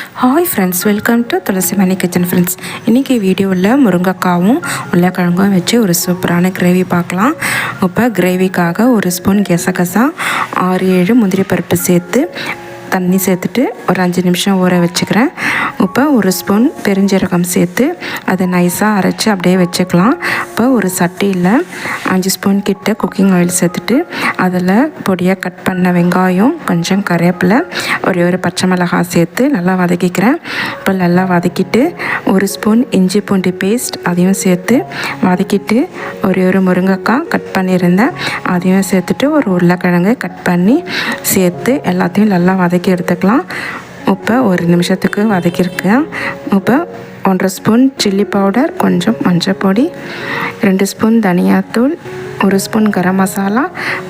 Hi friends welcome to Tulasi Mani kitchen friends இன்றைக்கி வீடியோவில் முருங்கைக்காவும் உருளைக்கிழங்கும் வச்சு ஒரு சூப்பரான கிரேவி பார்க்கலாம். இப்போ கிரேவிக்காக ஒரு ஸ்பூன் கெசகசா ஆறு ஏழு முந்திரி பருப்பு சேர்த்து தண்ணி சேர்த்துட்டு ஒரு அஞ்சு நிமிஷம் ஊற வச்சுக்கிறேன். இப்போ ஒரு ஸ்பூன் பெருஞ்சீரகம் சேர்த்து அதை நைஸாக அரைச்சி அப்படியே வச்சுக்கலாம். இப்போ ஒரு சட்டியில் அஞ்சு ஸ்பூன் கிட்ட குக்கிங் ஆயில் சேர்த்துட்டு அதில் பொடியாக கட் பண்ண வெங்காயம் கொஞ்சம் கருவேப்பிலை ஒரே ஒரு பச்சை மிளகாய் சேர்த்து நல்லா வதக்கிக்கிறேன். இப்போ நல்லா வதக்கிட்டு ஒரு ஸ்பூன் இஞ்சி பூண்டு பேஸ்ட் அதையும் சேர்த்து வதக்கிட்டு ஒரே ஒரு முருங்கைக்காய் கட் பண்ணியிருந்தேன். அதையும் சேர்த்துட்டு ஒரு உருளைக்கிழங்கு கட் பண்ணி சேர்த்து எல்லாத்தையும் நல்லா வதக்கி எடுத்துக்கலாம். இப்போ ஒரு நிமிஷத்துக்கு வதக்கியிருக்கேன். இப்போ ஒன்றரை ஸ்பூன் சில்லி பவுடர் கொஞ்சம் மஞ்சள் பொடி ரெண்டு ஸ்பூன் தனியாத்தூள் ஒரு ஸ்பூன் கரம் மசாலா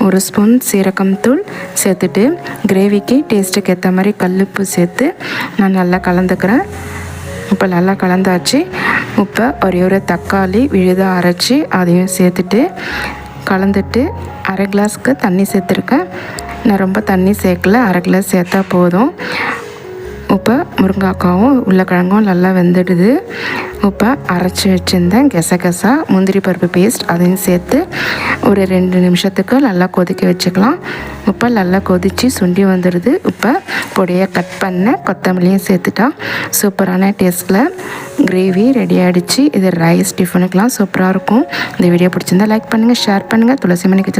ஒரு ஸ்பூன் சீரகம் தூள் சேர்த்துட்டு கிரேவிக்கு டேஸ்ட்டுக்கு ஏற்ற மாதிரி கல்லுப்பு சேர்த்து நான் நல்லா கலந்துக்கிறேன். இப்போ நல்லா கலந்தாச்சு. இப்போ ஒரே ஒரு தக்காளி விழுதாக அரைச்சி அதையும் சேர்த்துட்டு கலந்துட்டு அரை கிளாஸ்க்கு தண்ணி சேர்த்துருக்கேன். நான் ரொம்ப தண்ணி சேர்க்கல. அரை கிளாஸ் சேர்த்தா போதும். இப்போ முருங்காக்காவும் உருளைக்கிழங்கும் நல்லா வெந்துடுது. இப்போ அரைச்சி வச்சுருந்தேன். கெசகெசா முந்திரி பருப்பு பேஸ்ட் அதையும் சேர்த்து ஒரு ரெண்டு நிமிஷத்துக்கு நல்லா கொதிக்க வச்சுக்கலாம். இப்போ நல்லா கொதித்து சுண்டி வந்துடுது. இப்போ பொடியை கட் பண்ண கொத்தமல்லியும் சேர்த்துட்டா சூப்பரான டேஸ்ட்டில் கிரேவி ரெடி ஆகிடுச்சு இது ரைஸ் டிஃபனுக்கெலாம் சூப்பராக இருக்கும். இந்த வீடியோ பிடிச்சிருந்தா லைக் பண்ணுங்கள் ஷேர் பண்ணுங்கள் துளசி மணி கிச்சன்